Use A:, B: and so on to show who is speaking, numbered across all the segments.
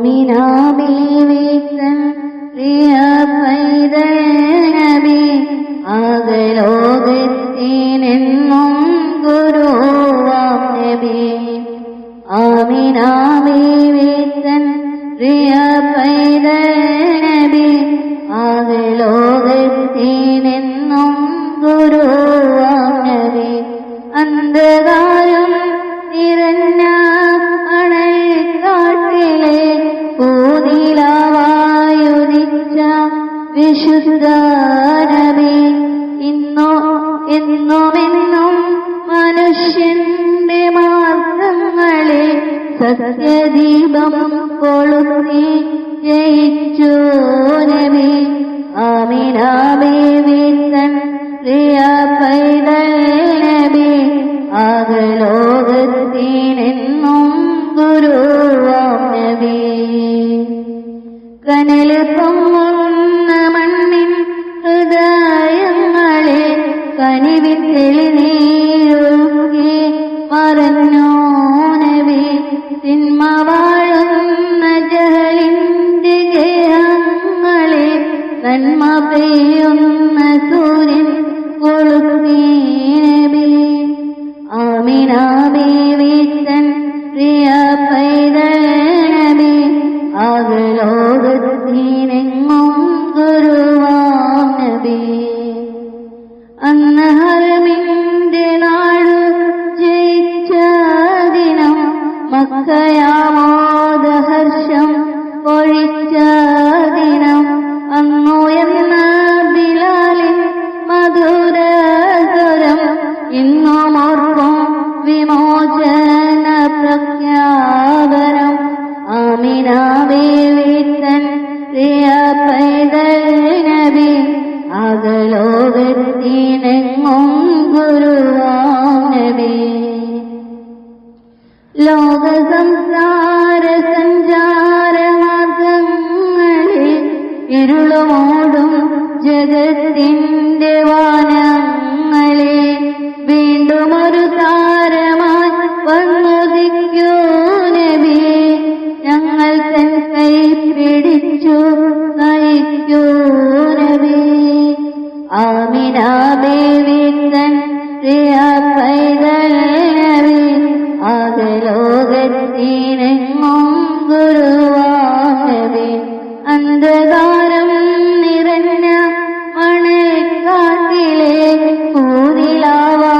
A: ആമിനാബീവിത്തൻ പ്രിയ പൈതനബി ആകലോകത്തിനെന്നും ഗുരുവാം നബി പ്രിയ പൈതനബി ആകലോകത്തിനെന്നും ഗുരുവാം വിശുദ്ധ നബി ഇന്നോ എന്നുമെന്നും മനുഷ്യന്റെ മാർഗങ്ങളെ സത്യദീപം കൊളുത്തി ജയിച്ചോരമേ. തൻ പ്രിയ പൈതൽ ആകലോകത്തിനെന്നും ഗുരുവാം നബി മറഞ്ഞോ നബി ജഹലിന്റെ ഗേഹങ്ങളെ നന്മ പെയ്യുന്ന സൂര്യൻ കൊളുത്തി നബി ആമിന മക്കയാമോദഹർഷം പൊഴിച്ച ദിനം എന്ന ബിലാലിൻ മധുരസ്വരം ഇന്നും ഓർക്കും വിമോചന പ്രഖ്യാപനം ആമിന ബേവി തൻ പ്രിയ പൈതൽ നബി അകലോകത്തിനെങ്ങും ഗുരുവാം ലോക സംസാര സഞ്ചാര മാർഗങ്ങളിൽ ഇരുളുമോടും ജഗത്തിന്റെ വാനങ്ങളെ വീണ്ടും ഒരു താരമായി വന്നുദിക്കൂ നബി. ഞങ്ങൾ തൻ കൈ പിടിച്ചു നയിക്കൂ നബി. ആമിന ബേബി തൻ പ്രിയ പൈതൽ നബി. ആകലോകത്തിനെങ്ങും ഗുരുവാം നബി അന്ധകാരം നിറഞ്ഞ മണക്കാട്ടിലെ പൂനിലാവായുദിച്ച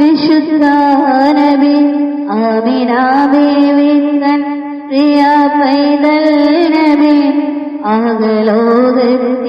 A: വിശുദ്ധ നബി ആമിന ബേബി തൻ പ്രിയ പൈതൽ നബി ആകലോകത്തിനെങ്ങും